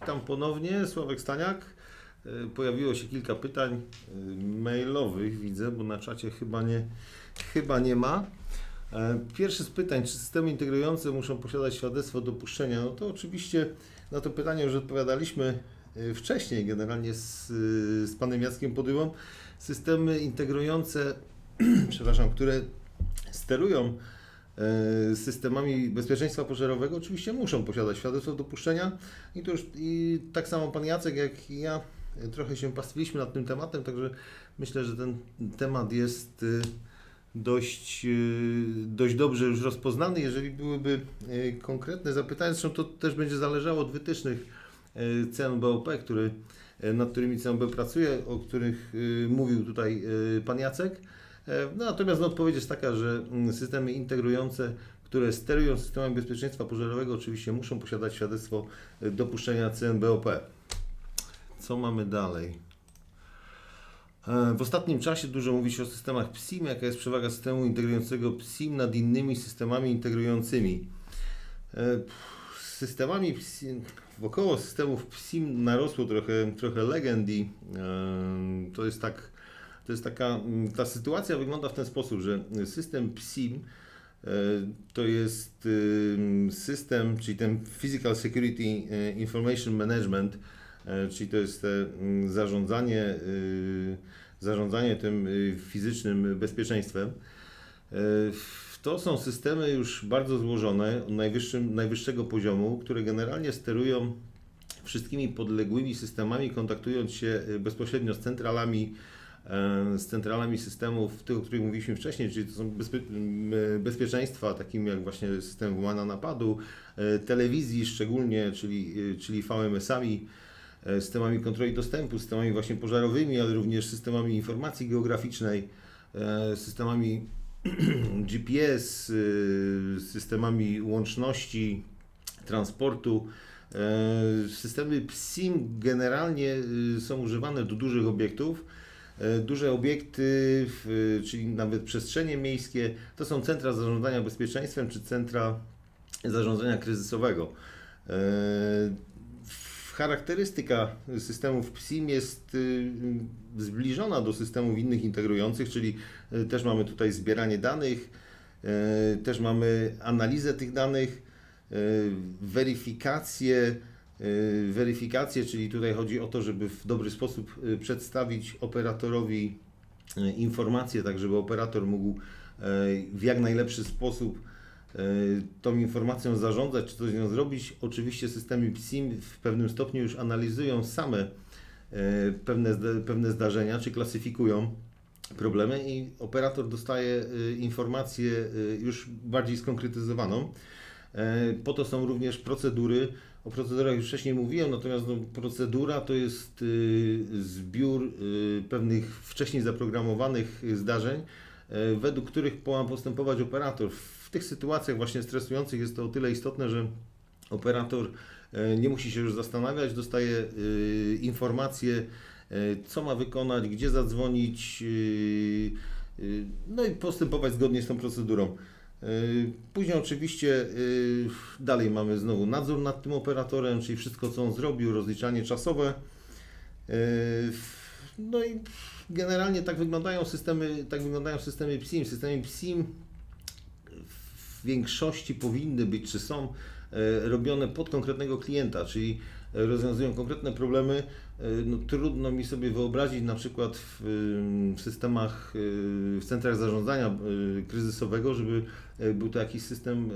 Witam ponownie, Sławek Staniak. E, Pojawiło się kilka pytań e, mailowych, widzę, bo na czacie chyba nie, chyba nie ma. E, Pierwsze z pytań, czy systemy integrujące muszą posiadać świadectwo dopuszczenia? No to oczywiście na to pytanie już odpowiadaliśmy e, wcześniej, generalnie z, z panem Jackiem Podyłą. Systemy integrujące, przepraszam, które sterują systemami bezpieczeństwa pożarowego oczywiście muszą posiadać świadectwo dopuszczenia i to już i tak samo pan Jacek jak i ja e, trochę się pastwiliśmy nad tym tematem, także myślę, że ten temat jest e, dość, e, dość dobrze już rozpoznany. Jeżeli byłyby e, konkretne zapytania, zresztą to też będzie zależało od wytycznych e, CNBOP, który, e, nad którymi CNB pracuje, o których e, mówił tutaj e, pan Jacek. E, No, natomiast no, odpowiedź jest taka, że mm, systemy integrujące, które sterują systemem bezpieczeństwa pożarowego, oczywiście muszą posiadać świadectwo e, dopuszczenia CNBOP. Co mamy dalej? E, W ostatnim czasie dużo mówi się o systemach PSIM. Jaka jest przewaga systemu integrującego PSIM nad innymi systemami integrującymi? Systemami PSIM, wokoło systemów PSIM narosło trochę, trochę legend i to jest tak, to jest taka, mm, ta sytuacja wygląda w ten sposób, że system PSIM e, to jest ym, system, czyli ten Physical Security e, Information Management, e, czyli to jest mm, zarządzanie, y, zarządzanie tym y, fizycznym bezpieczeństwem. To są systemy już bardzo złożone, najwyższym, najwyższego poziomu, które generalnie sterują wszystkimi podległymi systemami, kontaktując się y, bezpośrednio z centralami, z centralami systemów, tych, o których mówiliśmy wcześniej, czyli to są bezpie, bezpieczeństwa, takim jak właśnie system włamania napadu, e, telewizji szczególnie, czyli, y, czyli VMS-ami, e, systemami kontroli dostępu, systemami właśnie pożarowymi, ale również systemami informacji geograficznej, e, systemami GPS, systemami łączności, transportu. E, Systemy PSIM generalnie są używane do dużych obiektów. E, Duże obiekty, czyli nawet przestrzenie miejskie, to są centra zarządzania bezpieczeństwem czy centra zarządzania kryzysowego. E, Charakterystyka systemów PSIM jest y, zbliżona do systemów innych integrujących, czyli y, też mamy tutaj zbieranie danych, y, też mamy analizę tych danych, y, weryfikację, y, weryfikację, czyli tutaj chodzi o to, żeby w dobry sposób y, przedstawić operatorowi y, informacje, tak żeby operator mógł y, w jak najlepszy sposób y, tą informacją zarządzać, czy coś z nią zrobić. Oczywiście systemy PSIM w pewnym stopniu już analizują same y, pewne, pewne zdarzenia, czy klasyfikują problemy i operator dostaje y, informację y, już bardziej skonkretyzowaną. E, Po to są również procedury. O procedurach już wcześniej mówiłem, natomiast no, procedura to jest y, zbiór y, pewnych wcześniej zaprogramowanych y, zdarzeń, e, według których ma postępować operator. W tych sytuacjach właśnie stresujących jest to o tyle istotne, że operator e, nie musi się już zastanawiać, dostaje y, informacje, e, co ma wykonać, gdzie zadzwonić, y, y, no i postępować zgodnie z tą procedurą. Y, Później oczywiście y, dalej mamy znowu nadzór nad tym operatorem, czyli wszystko co on zrobił, rozliczanie czasowe. Y, No i generalnie tak wyglądają systemy, tak wyglądają systemy PSIM. Systemy PSIM w większości powinny być, czy są e, robione pod konkretnego klienta, czyli e, rozwiązują konkretne problemy. E, No, trudno mi sobie wyobrazić na przykład w, ym, w systemach, w centrach zarządzania kryzysowego, żeby e, był to jakiś system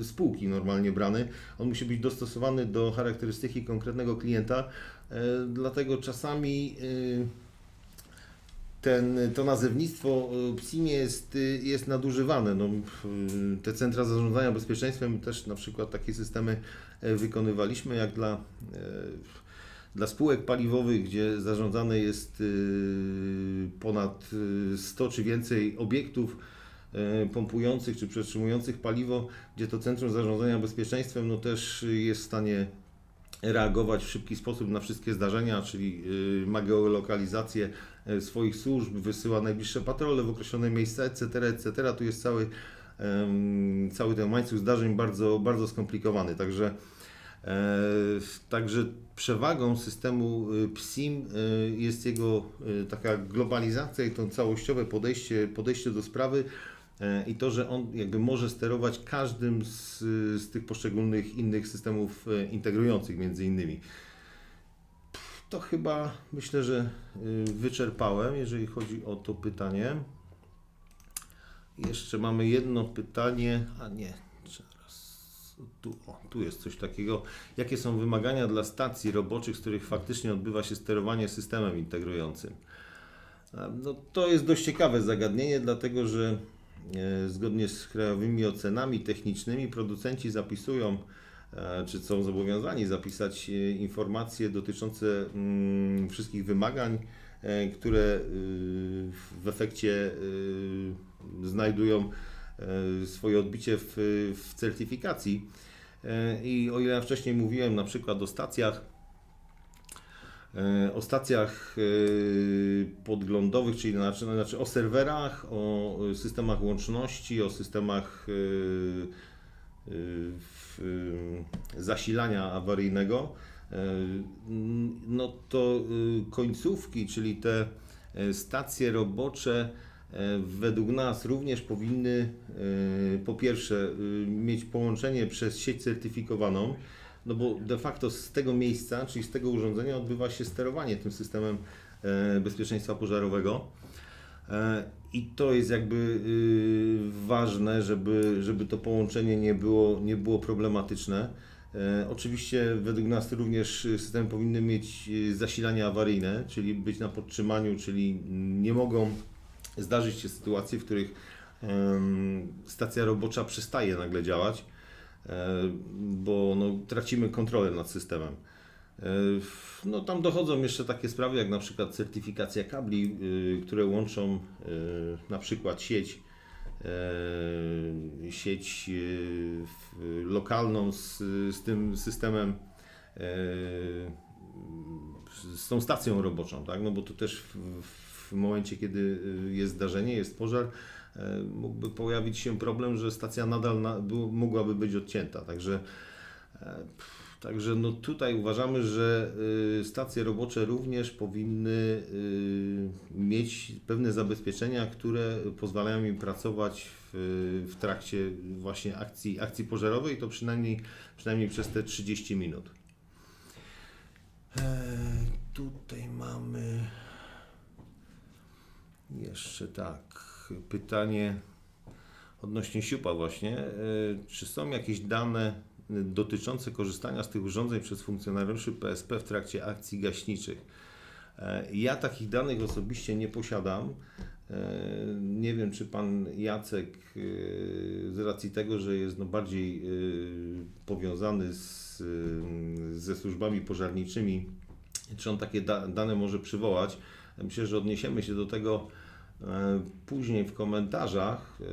e, spółki normalnie brany. On musi być dostosowany do charakterystyki konkretnego klienta, e, dlatego czasami ten, to nazewnictwo y, PSIM jest, y, jest nadużywane. No, te centra zarządzania bezpieczeństwem też na przykład takie systemy e, wykonywaliśmy jak dla, e, dla spółek paliwowych, gdzie zarządzane jest ponad y, 100 czy więcej obiektów e, pompujących czy przetrzymujących paliwo, gdzie to centrum zarządzania bezpieczeństwem no, też jest w stanie reagować w szybki sposób na wszystkie zdarzenia, czyli y, ma geolokalizację y, swoich służb, wysyła najbliższe patrole w określone miejsca, etc., etc. Tu jest cały, cały ten łańcuch zdarzeń bardzo, bardzo skomplikowany. Także E, Także przewagą systemu y, PSIM jest jego taka globalizacja i to całościowe podejście, podejście do sprawy i to, że on jakby może sterować każdym z, z tych poszczególnych innych systemów e, integrujących między innymi. To chyba myślę, że y, wyczerpałem, jeżeli chodzi o to pytanie. Jeszcze mamy jedno pytanie, a nie. Tu, o, tu jest coś takiego. Jakie są wymagania dla stacji roboczych, z których faktycznie odbywa się sterowanie systemem integrującym? No, to jest dość ciekawe zagadnienie, dlatego że e, zgodnie z krajowymi ocenami technicznymi producenci zapisują, e, czy są zobowiązani zapisać e, informacje dotyczące mm, wszystkich wymagań, e, które w efekcie znajdują e, swoje odbicie w, certyfikacji. E, I o ile wcześniej mówiłem na przykład o stacjach, e, o stacjach e, podglądowych, czyli znaczy, znaczy o serwerach, o systemach łączności, o systemach e, e, e, zasilania awaryjnego, e, no to e, końcówki, czyli te e, stacje robocze e, według nas również powinny e, po pierwsze e, mieć połączenie przez sieć certyfikowaną, no bo de facto z tego miejsca, czyli z tego urządzenia odbywa się sterowanie tym systemem e, bezpieczeństwa pożarowego. E, I to jest jakby y, ważne, żeby, żeby to połączenie nie było, nie było problematyczne. E, Oczywiście według nas również systemy powinny mieć y, zasilanie awaryjne, czyli być na podtrzymaniu, czyli nie mogą zdarzyć się sytuacje, w których stacja robocza przestaje nagle działać, bo no, tracimy kontrolę nad systemem. E, No tam dochodzą jeszcze takie sprawy jak na przykład certyfikacja kabli, y, które łączą na przykład sieć, e, sieć lokalną z, z tym systemem, e, z tą stacją roboczą, tak? No bo tu też w, w momencie, kiedy y, jest zdarzenie, jest pożar, e, mógłby pojawić się problem, że stacja nadal na, mogłaby być odcięta. Także e, Także no tutaj uważamy, że y, stacje robocze również powinny y, mieć pewne zabezpieczenia, które pozwalają im pracować w, w trakcie właśnie akcji, akcji pożarowej, to przynajmniej, przynajmniej przez te 30 minut. E, tutaj mamy jeszcze tak, pytanie odnośnie siupa właśnie. E, Czy są jakieś dane dotyczące korzystania z tych urządzeń przez funkcjonariuszy PSP w trakcie akcji gaśniczych. E, Ja takich danych osobiście nie posiadam. E, Nie wiem, czy pan Jacek, z racji tego, że jest no bardziej powiązany z, ze służbami pożarniczymi, czy on takie da, dane może przywołać. Myślę, że odniesiemy się do tego później w komentarzach. E,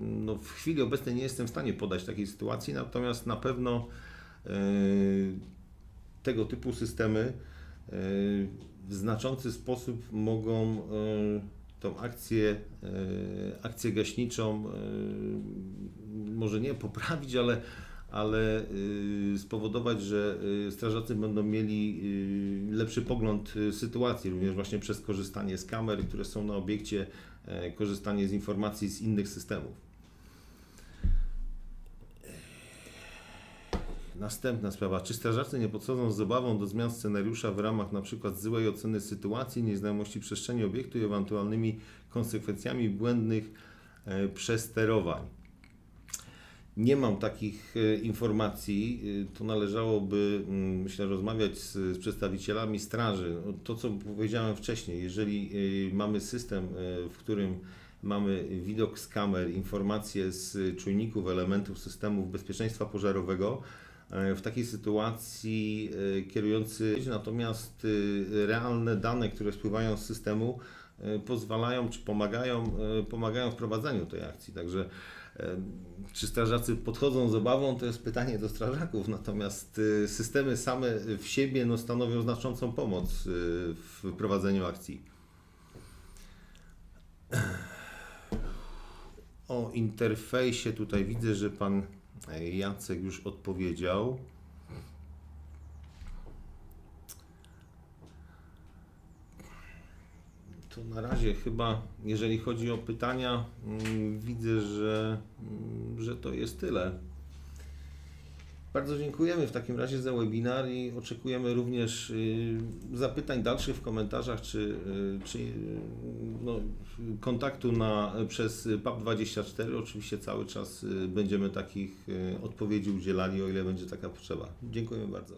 No, w chwili obecnej nie jestem w stanie podać takiej sytuacji, natomiast na pewno e, tego typu systemy e, w znaczący sposób mogą e, tą akcję, e, akcję gaśniczą e, może nie poprawić, ale, ale y, spowodować, że y, strażacy będą mieli y, lepszy pogląd sytuacji, również właśnie przez korzystanie z kamer, które są na obiekcie, e, korzystanie z informacji z innych systemów. Następna sprawa. Czy strażacy nie podchodzą z obawą do zmian scenariusza w ramach przykład złej oceny sytuacji, nieznajomości przestrzeni obiektu i ewentualnymi konsekwencjami błędnych e, przesterowań? Nie mam takich e, informacji. E, To należałoby, mm, myślę, rozmawiać z, przedstawicielami straży. No, To, co powiedziałem wcześniej, jeżeli e, mamy system, w którym mamy widok z kamer, informacje z czujników, elementów systemów bezpieczeństwa pożarowego, w takiej sytuacji kierujący, natomiast realne dane, które spływają z systemu, pozwalają czy pomagają, pomagają w prowadzeniu tej akcji. Także czy strażacy podchodzą z obawą, to jest pytanie do strażaków, natomiast e, systemy same w siebie no, stanowią znaczącą pomoc e, w prowadzeniu akcji. O interfejsie tutaj widzę, że pan Jacek już odpowiedział. To na razie chyba, jeżeli chodzi o pytania, mm, widzę, że, mm, że to jest tyle. Bardzo dziękujemy w takim razie za webinar i oczekujemy również y, zapytań dalszych w komentarzach czy, y, czy y, no, kontaktu na, przez PAP24. Oczywiście cały czas będziemy takich odpowiedzi udzielali, o ile będzie taka potrzeba. Dziękujemy bardzo.